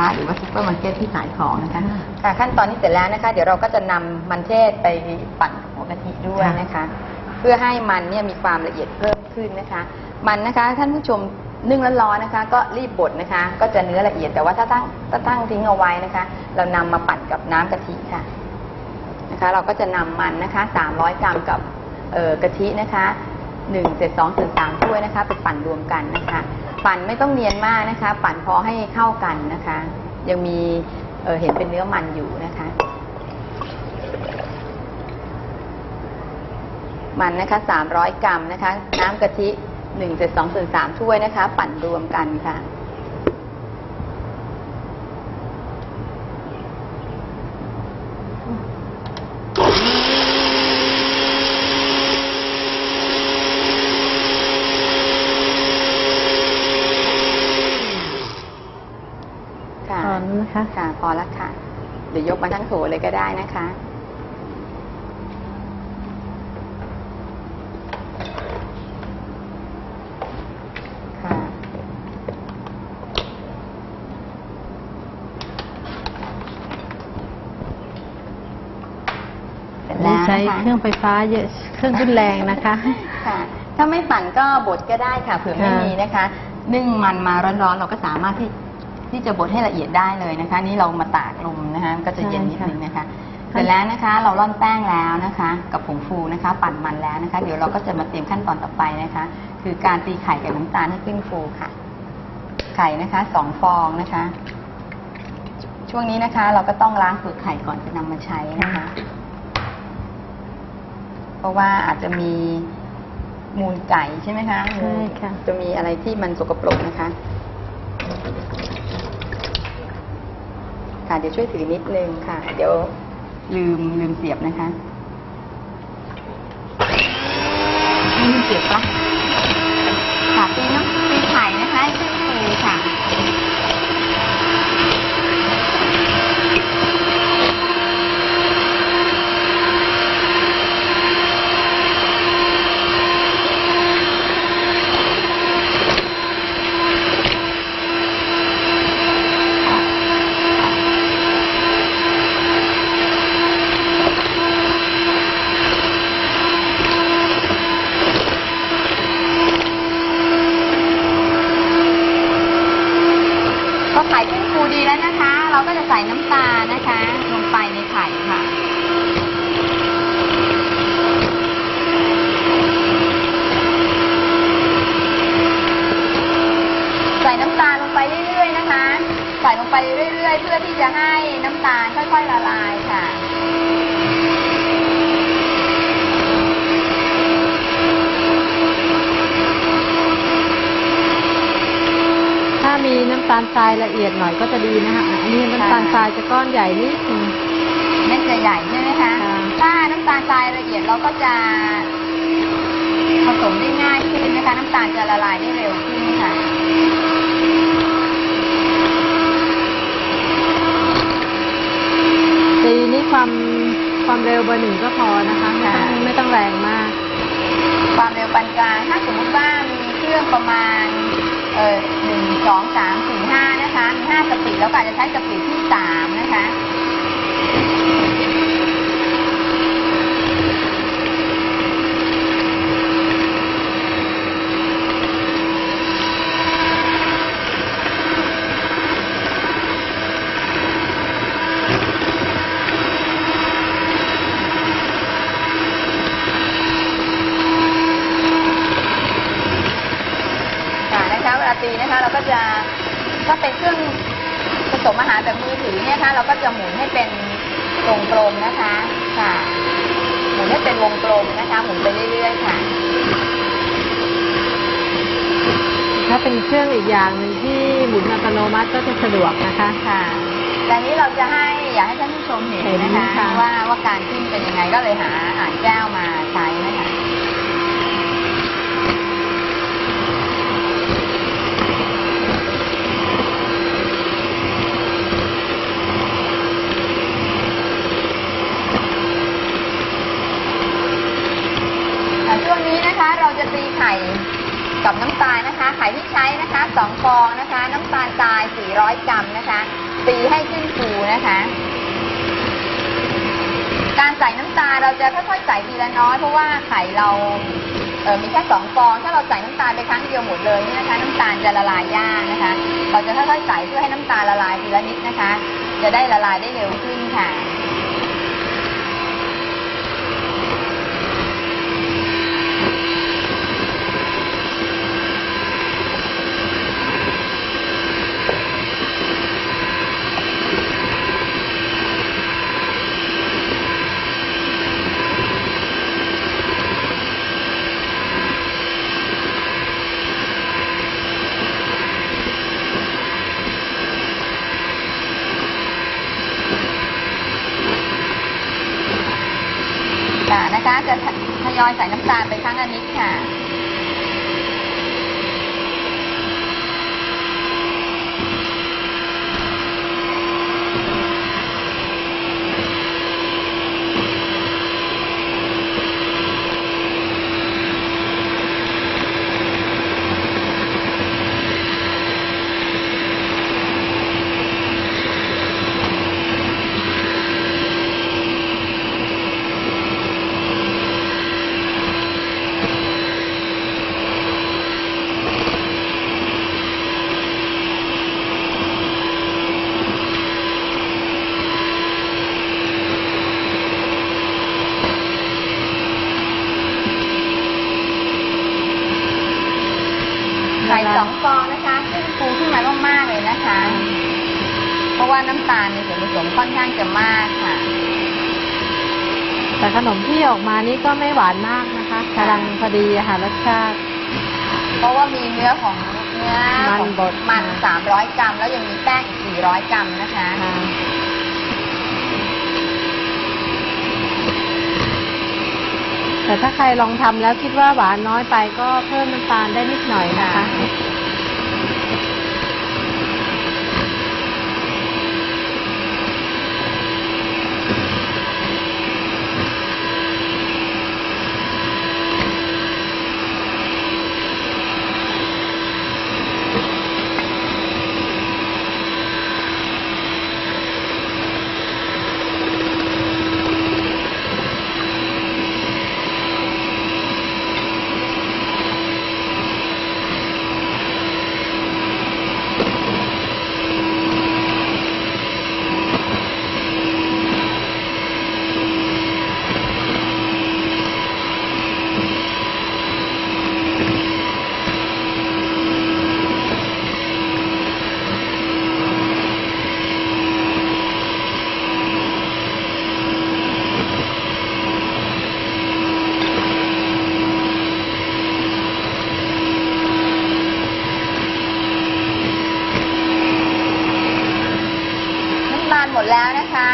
ค้า หรือว่าซุปเปอร์มาร์เก็ตที่ขายของนะคะค่ะขั้นตอนนี้เสร็จแล้วนะคะ เดี๋ยวเราก็จะนำมันเทศไปปั่นกับหัวกะทิด้วยนะคะ เพื่อให้มันเนี่ยมีความละเอียดเพิ่มขึ้นนะคะ มันนะคะท่านผู้ชมนึ่งร้อนๆนะคะ ก็รีบบดนะคะ ก็จะเนื้อละเอียดแต่ว่าถ้าตั้งถ้าตั้งทิ้งเอาไว้นะคะ เรานำมาปั่นกับน้ำกะทิค่ะนะคะ เราก็จะนำมันนะคะ 300 กรัมกับเอ่อกะทินะคะ1เศษ2ส่วน3ถ้วยนะคะ ไปปั่นรวมกันนะคะ ปั่นไม่ต้องเนียนมากนะคะ ปั่นพอให้เข้ากันนะคะ ยังมีเเห็นเป็นเนื้อมันอยู่นะคะ มันนะคะ 300 กรัมนะคะ น้ำกะทิ1เศษ2ส่วน3ถ้วยนะคะ ปั่นรวมกันค่ะ ตอนนะคะ ค่ะ พอแล้วค่ะ เดี๋ยวยกมาทั้ง โถเลยก็ได้นะคะ ค่ะ เสร็จแล้วใช้นะคะเครื่องไฟฟ้าเยอะเครื่องรุนแรงนะคะ ค่ะ ถ้าไม่ปั่นก็บดก็ได้ค่ะเผื่อไม่ค่ะมีนะคะ นึ่งมันมาร้อนๆเราก็สามารถที่ ที่จะบดให้ละเอียดได้เลยนะคะ นี่เรามาตากลมนะคะก็จะเย็นนิดนึงนะคะเสร็จแล้วนะคะ เราร่อนแป้งแล้วนะคะ กับผงฟูนะคะ ปั่นมันแล้วนะคะ เดี๋ยวเราก็จะมาเตรียมขั้นตอนต่อไปนะคะ คือการตีไข่กับน้ำตาลให้ขึ้นฟูค่ะ ไข่นะคะสองฟองนะคะ ช่วงนี้นะคะ เราก็ต้องล้างเปลือกไข่ก่อนจะนำมาใช้นะคะ เพราะว่าอาจจะมีมูลไก่ใช่ไหมคะใช่ค่ะจะมีอะไรที่มันสกปรกนะคะ ค่ะ เดี๋ยวช่วยถือนิดนึงค่ะ เดี๋ยวลืมลืมเสียบนะคะลืมเสียบปะตีน้ำตีไข่นะคะให้ขึ้นฟูค่ะ พอไข่ขึ้นฟูดีแล้วนะคะ เราก็จะใส่น้ำตาลนะคะ ลงไปในไข่ค่ะ ใส่น้ำตาลลงไปเรื่อยๆนะคะ ใส่ลงไปเรื่อยๆ เพื่อที่จะให้น้ำตาลค่อยๆละลายค่ะ ถ้ามีน้ำตาลทรายละเอียดหน่อยก็จะดีนะคะอันนี้น้ำตาลทรายจะก้อนใหญ่นิดนึง เม็ดใหญ่ๆใช่ไหมคะ ค่ะถ้าน้ำตาลทรายละเอียดเราก็จะผสมได้ง่ายขึ้นนะคะ น้ำตาลจะละลายได้เร็วขึ้นค่ะ ตีนี่ความความเร็วเบอร์หนึ่งก็พอนะคะ ไม่ต้องค่ะไม่ต้องแรงมาก ความเร็วปานกลางถ้าสมมติว่ามีเครื่องประมาณเอ่อหนึ่งสองสามสี่ห้านะคะมีห้าสปีดแล้วก็อาจจะใช้สปีดที่สามนะคะ ค่ะนะคะเวลาตีนะคะ เราก็จะถ้าเป็นเครื่องผสมอาหารแบบมือถือเนี่ยนะคะเราก็จะหมุนให้เป็นวงกลมนะคะค่ะหมุนให้เป็นวงกลมนะคะ หมุนไปเรื่อยๆค่ะ ถ้าเป็นเครื่องอีกอย่างหนึ่งที่หมุนอัตโนมัติก็จะสะดวกนะคะค่ะแต่นี้เราจะให้อยากให้ท่านผู้ชมเห็นนะคะเห็นค่ะว่าว่าการขึ้นเป็นยังไงก็เลยหาอ่านแก้วมาใช้นะคะ 2 ฟองนะคะ น้ำตาลทราย 400 กรัมนะคะ ตีให้ขึ้นฟูนะคะ การใส่น้ำตาลเราจะค่อยๆใส่ทีละน้อย เพราะว่าไข่เราเออมีแค่สองฟอง ถ้าเราใส่น้ำตาลไปครั้งเดียวหมดเลยนี่นะคะ น้ำตาลจะละลายยากนะคะ เราจะค่อยๆใส่เพื่อให้น้ำตาลละลายทีละนิดนะคะ จะได้ละลายได้เร็วขึ้นค่ะ ค่ะนะคะ จะทยอยใส่น้ำตาลไปครั้งละนิดค่ะ ไข่สองฟองนะคะขึ้นฟูขึ้นมามากๆเลยนะคะ เพราะว่าน้ำตาลในส่วนผสมค่อนข้างจะมากค่ะ แต่ ขนมที่ออกมานี่ก็ไม่หวานมากนะคะกำลังพอดีอะค่ะรสชาติ เพราะว่ามีเนื้อของเนื้อมันของบดมันค่ะสามร้อยกรัม แล้วยังมีแป้งอีกสี่ร้อยกรัมนะคะค่ะแต่ถ้าใครลองทำแล้วคิดว่าหวานน้อยไปก็เพิ่มน้ำตาลได้นิดหน่อยนะคะ ค่ะ น้ำตาลหมดแล้วนะคะ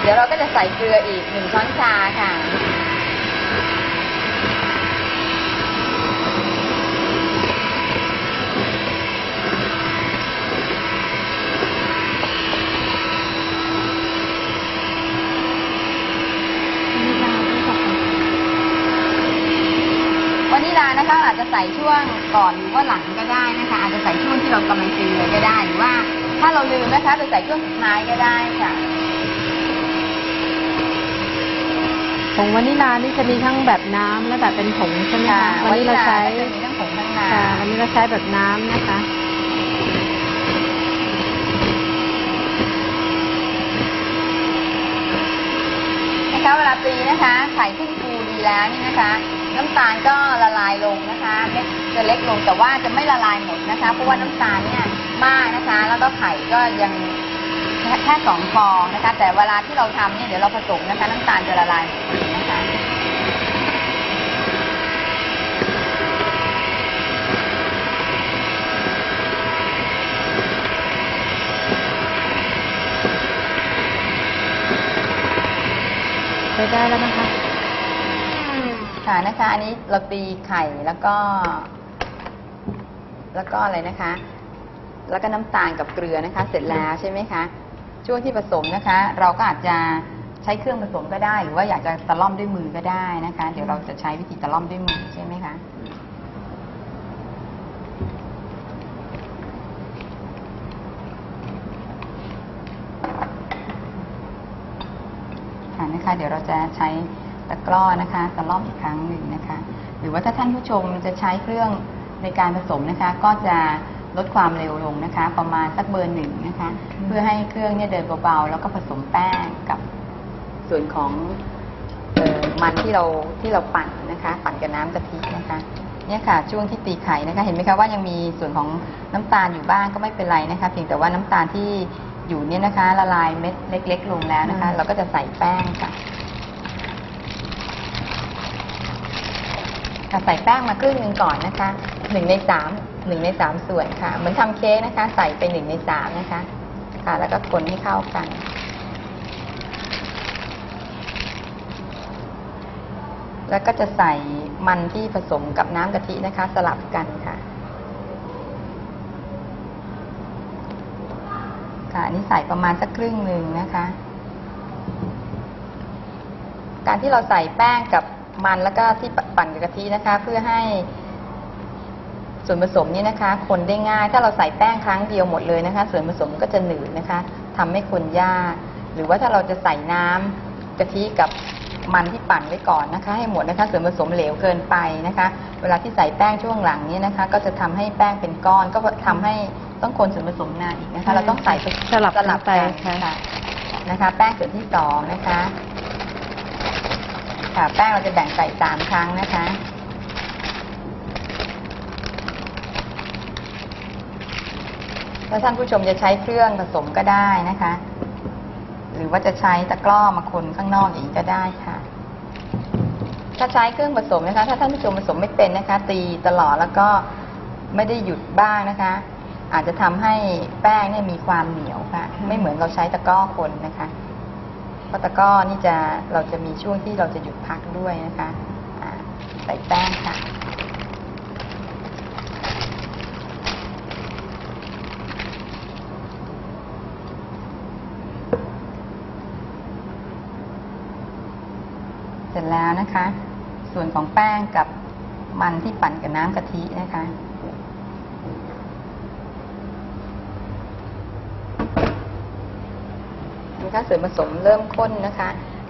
เดี๋ยวเราก็จะใส่เกลืออีกหนึ่งช้อนชาค่ะ วานิลานะคะอาจจะใส่ช่วงก่อนหรือว่าหลังก็ได้นะคะ อาจจะใส่ช่วงที่เรากำลังตีเลยก็ได้ หรือว่าถ้าเราลืมนะคะไปใส่ช่วงสุดท้ายก็ได้ค่ะ ผ งวานิลานี่จะมีทั้งแบบน้ำและแบบเป็นผงใช่ไหมค่ะคะวันนี้เราใช้ก็จะมีทั้งผงทั้งน้ค่ะวันนี้เราใช้แบบน้ำนะคะำนะคะเวลาตีนะคะไข่ขึ้นฟูดีแล้วนี่นะคะ น้ำตาลก็ละลายลงนะคะเล็กจะเล็กลงแต่ว่าจะไม่ละลายหมดนะคะ เพราะว่าน้ำตาลเนี่ยมากนะคะ แล้วก็ไข่ก็ยังแค่แค่สองฟองนะคะ แต่เวลาที่เราทำเนี่ยเดี๋ยวเราผสมนะคะ น้ำตาลจะละลายหมดเลยนะคะ ใช้ ได้แล้วนะคะ ค่ะนะคะ อันนี้เราตีไข่แล้วก็ แล้วก็อะไรนะคะ แล้วก็น้ำตาลกับเกลือนะคะ เสร็จแล้วใช่ไหมคะ ช่วงที่ผสมนะคะ เราก็อาจจะใช้เครื่องผสมก็ได้ หรือว่าอยากจะตะล่อมด้วยมือก็ได้นะคะ เดี๋ยวเราจะใช้วิธีตะล่อมด้วยมือใช่ไหมคะ นะคะ เดี๋ยวเราจะใช้ตะกร้อนะคะตะล่อมอีกครั้งหนึ่งนะคะ หรือว่าถ้าท่านผู้ชมจะใช้เครื่องในการผสมนะคะ ก็จะลดความเร็วลงนะคะ ประมาณสักเบอร์หนึ่งนะคะ เพื่อให้เครื่องเนี่ยเดินเบาๆแล้วก็ผสมแป้งกับส่วนของเอ่อมันที่เราที่เราปั่นนะคะ ปั่นกับน้ำกะทินะคะ เนี่ยค่ะช่วงที่ตีไข่นะคะ เห็นไหมคะว่ายังมีส่วนของน้ำตาลอยู่บ้างก็ไม่เป็นไรนะคะ เพียงแต่ว่าน้ำตาลที่ อยู่เนี่ยนะคะ ละลายเม็ดเล็ก ๆ ลงแล้วนะคะอืมเราก็จะใส่แป้งค่ะค่ะใส่แป้งมาครึ่งหนึ่งก่อนนะคะหนึ่งในสามหนึ่งในสามส่วนค่ะ เหมือนทำเค้กนะคะ ใส่ไปหนึ่งในสามนะคะ ค่ะ แล้วก็คนให้เข้ากัน แล้วก็จะใส่มันที่ผสมกับน้ำกะทินะคะ สลับกันค่ะ ค่ะอันนี้ใส่ประมาณสักครึ่งหนึ่งนะคะ การที่เราใส่แป้งกับมันแล้วก็ที่ปั่นกับกะทินะคะ เพื่อให้ส่วนผสมนี้นะคะ คนได้ง่าย ถ้าเราใส่แป้งครั้งเดียวหมดเลยนะคะ ส่วนผสมก็จะหนืดนะคะทำให้คนยาก หรือว่าถ้าเราจะใส่น้ำกะทิกับ มันที่ปั่นไว้ก่อนนะคะ ให้หมดนะคะส่วนผสมเหลวเกินไปนะคะ เวลาที่ใส่แป้งช่วงหลังนี้นะคะ ก็จะทำให้แป้งเป็นก้อนก็ทำให้ต้องคนส่วนผสมนานอีกนะคะ เราต้องใส่ไปสลับสกันลับไปกันค่ะค่ะนะคะ แป้งส่วนที่สองนะคะค่ะแป้งเราจะแบ่งใส่สามครั้งนะคะถ้าท่านผู้ชมจะใช้เครื่องผสมก็ได้นะคะ หรือว่าจะใช้ตะกร้อมาคนข้างนอกอย่างนี้ก็ได้ค่ะ ถ้าใช้เครื่องผสมนะคะ ถ้าท่านผู้ชมผสมไม่เป็นนะคะ ตีตลอดแล้วก็ไม่ได้หยุดบ้างนะคะ อาจจะทำให้แป้งเนี่ยมีความเหนียวค่ะ ไม่เหมือนเราใช้ตะกร้อคนนะคะเพราะตะกร้อนี่จะเราจะมีช่วงที่เราจะหยุดพักด้วยนะคะใส่แป้งค่ะ ร็จแล้วนะคะ ส่วนของแป้งกับมันที่ปั่นกับน้ำกะทินะคะนะคะส่วนผสมเริ่มข้นนะคะ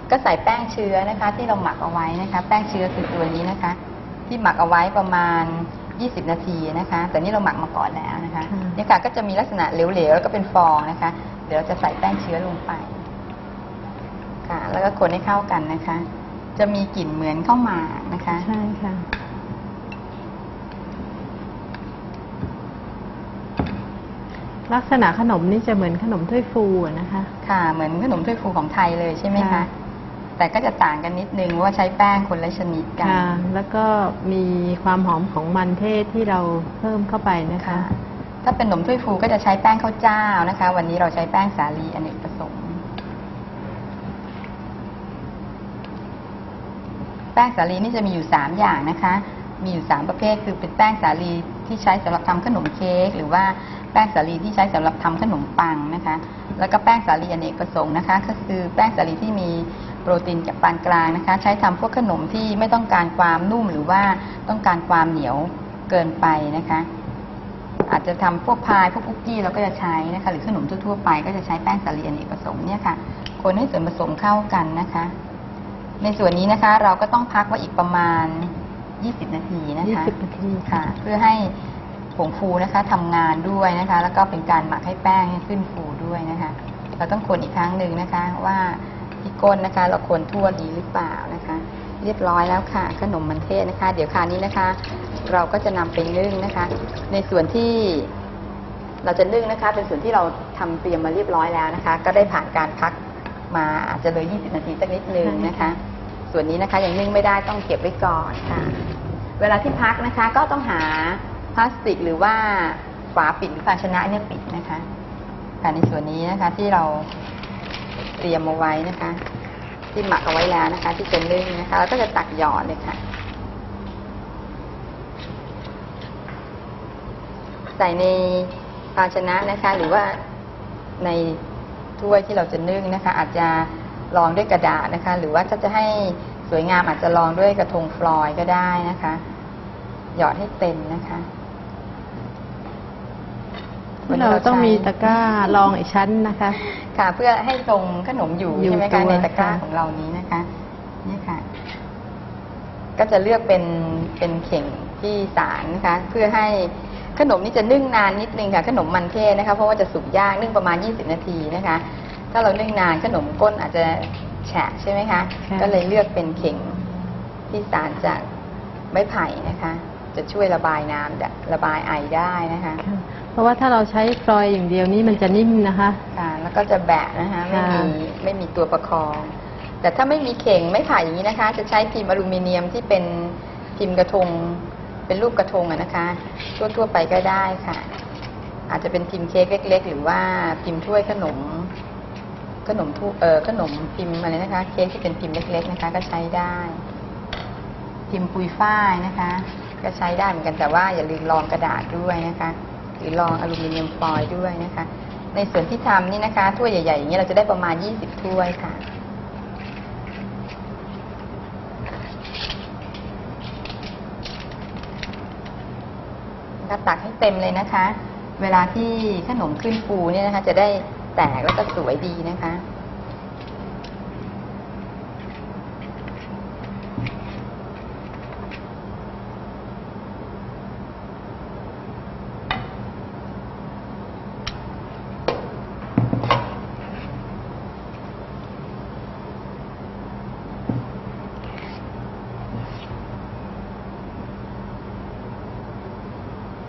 ก็ใส่แป้งเชื้อนะคะ ที่เราหมักเอาไว้นะคะ แป้งเชื้อคือตัวนี้นะคะ ที่หมักเอาไว้ประมาณ 20 นาทีนะคะ แต่นี่เราหมักมาก่อนแล้วนะคะค่ะเนี่ยค่ะก็จะมีลักษณะเหลวๆแล้วก็เป็นฟองนะคะ เดี๋ยวเราจะใส่แป้งเชื้อลงไปค่ะ แล้วก็คนให้เข้ากันนะคะ จะมีกลิ่นเหมือนข้าวหมากนะคะ ใช่ค่ะ ลักษณะขนมนี่จะเหมือนขนมถ้วยฟูอะนะคะ ค่ะ เหมือนขนมถ้วยฟูของไทยเลยใช่ไหมคะค่ะแต่ก็จะต่างกันนิดนึงว่าใช้แป้งคนละชนิดกันค่ะแล้วก็มีความหอมของมันเทศที่เราเพิ่มเข้าไปนะคะค่ะถ้าเป็นขนมถ้วยฟูก็จะใช้แป้งข้าวเจ้านะคะ วันนี้เราใช้แป้งสาลีอเนกประสงค์ แป้งสาลีนี่จะมีอยู่สามอย่างนะคะ มีอยู่สามประเภท คือเป็นแป้งสาลีที่ใช้สำหรับทำขนมเค้กหรือว่าแป้งสาลีที่ใช้สำหรับทำขนมปังนะคะ แล้วก็แป้งสาลีอเนกประสงค์นะคะ ก็คือแป้งสาลีที่มีโปรตีนจากปานกลางนะคะ ใช้ทำพวกขนมที่ไม่ต้องการความนุ่มหรือว่าต้องการความเหนียวเกินไปนะคะ อาจจะทำพวกพายพวกคุกกี้เราก็จะใช้นะคะ หรือขนมทั่วๆไปก็จะใช้แป้งสาลีอเนกประสงค์เนี่ยค่ะ คนให้ส่วนผสมเข้ากันนะคะ ในส่วนนี้นะคะเราก็ต้องพักไว้อีกประมาณ 20 นาทีนะคะ 20นาทีค่ะ เพื่อให้ผงฟูนะคะทำงานด้วยนะคะ แล้วก็เป็นการหมักให้แป้งเนี่ยขึ้นฟูด้วยนะคะ เราต้องคนอีกครั้งหนึ่งนะคะ ว่าที่ก้นนะคะ เราคนทั่วดีหรือเปล่านะคะ เรียบร้อยแล้วค่ะ ขนมมันเทศนะคะ เดี๋ยวคราวนี้นะคะ เราก็จะนำไปนึ่งนะคะ ในส่วนที่เราจะนึ่งนะคะ เป็นส่วนที่เราทำเตรียมมาเรียบร้อยแล้วนะคะ ก็ได้ผ่านการพักมาอาจจะเลย 20 นาทีสักนิดนึงนะคะ ส่วนนี้นะคะยังนึ่งไม่ได้ต้องเก็บไว้ก่อนค่ะ เวลาที่พักนะคะก็ต้องหาพลาสติกหรือว่าฝาปิดหรือภาชนะเนี่ยปิดนะคะค่ะในส่วนนี้นะคะที่เราเตรียมเอาไว้นะคะ ที่หมักเอาไว้แล้วนะคะ ที่จะนึ่งนะคะแล้วก็จะตักหยอดเลยค่ะ ใส่ในภาชนะนะคะ หรือว่าในถ้วยที่เราจะนึ่งนะคะ อาจจะ รองด้วยกระดาษนะคะ หรือว่าถ้าจะให้สวยงามอาจจะรองด้วยกระทงฟลอยด์ก็ได้นะคะ หยอดให้เต็มนะคะวันนี้เราต้องมีใช้ตะกร้ารองอีกชั้นนะคะ ค่ะ เพื่อให้ทรงขนมอยู่อยู่ใช่ไหมตัคะวในตะกร้าค่ะของเรานี้นะคะ นี่ค่ะ ก็จะเลือกเป็นเป็นเข่งที่สารนะคะ เพื่อให้ขนมนี่จะนึ่งนานนิดนึงค่ะ ขนมมันเทศนะคะ เพราะว่าจะสุกยากนึ่งประมาณ 20 นาทีนะคะ ถ้าเรานึ่งนานขนมก้นอาจจะแฉะใช่ไหมคะ ค่ะ ก็เลยเลือกเป็นเข่งที่สารจากไม้ไผ่นะคะ จะช่วยระบายน้ำได้ระบายไอได้นะคะ ค่ะเพราะว่าถ้าเราใช้ฟลอยด์อย่างเดียวนี่มันจะนิ่มนะคะ ค่ะแล้วก็จะแบะนะคะไม่มีค่ะไม่มีตัวประคอง แต่ถ้าไม่มีเข่งไม่ผ่าอย่างนี้นะคะ จะใช้พิมพ์อลูมิเนียมที่เป็นพิมพ์กระทง เป็นรูปกระทงอะนะคะ ทั่วๆไปก็ได้ค่ะ อาจจะเป็นพิมพ์เค้กเล็ก ๆ หรือว่าพิมพ์ถ้วยขนม ขนมทุเอ่อขนมพิมพ์อะไรนะคะ เค้กที่เป็นพิมพ์เล็กๆนะคะ ก็ใช้ได้ พิมพ์ปุยฝ้ายนะคะ ก็ใช้ได้เหมือนกันแต่ว่าอย่าลืมรองกระดาษด้วยนะคะ หรือรองอลูมิเนียมฟอยล์ด้วยนะคะ ในส่วนที่ทำนี่นะคะถ้วยใหญ่ๆอย่างนี้ยเราจะได้ประมาณ 20 ถ้วยค่ะก็ตักให้เต็มเลยนะคะ เวลาที่ขนมขึ้นฟูเนี่ยนะคะ จะได้ แตกแล้วก็สวยดีนะคะ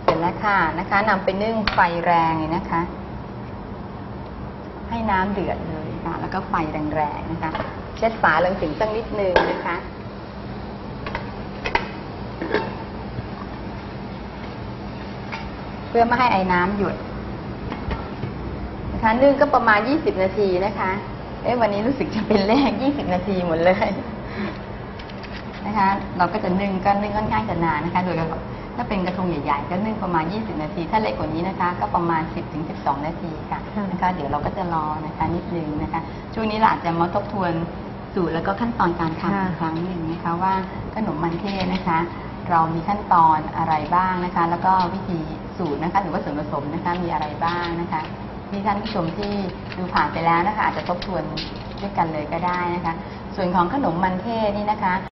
เสร็จแล้วค่ะนะคะนำไปนึ่งไฟแรงเลยนะคะ น้ำเดือดเลยค่ะแล้วก็ไฟแรงๆนะคะ เช็ดฝาลงถึงสักนิดนึงนะคะ เพื่อไม่ให้ไอ้น้ำหยุดนะคะนึ่งก็ประมาณ 20 นาทีนะคะ เอ๊ะวันนี้รู้สึกจะเป็นเลข 20 นาทีหมดเลยนะคะ เราก็จะนึ่งก็นึ่งค่อนข้างจะนานนะคะ โดย ถ้าเป็นกระทงใหญ่ๆก็นึ่งประมาณ 20 นาที ถ้าเล็กกว่านี้นะคะ ก็ประมาณ 10ถึง12 นาทีค่ะค่ะนะคะ เดี๋ยวเราก็จะรอนะคะนิดนึงนะคะ ช่วงนี้เราอาจจะมาทบทวนสูตรแล้วก็ขั้นตอนการทำอีกครั้งหนึ่งนะคะว่าขนมมันเทศนะคะ เรามีขั้นตอนอะไรบ้างนะคะ แล้วก็วิธีสูตรนะคะ หรือว่าส่วนผสมนะคะมีอะไรบ้างนะคะที่ท่านผู้ชมที่ดูผ่านไปแล้วนะคะ อาจจะทบทวนด้วยกันเลยก็ได้นะคะ ส่วนของขนมมันเทศนี่นะคะ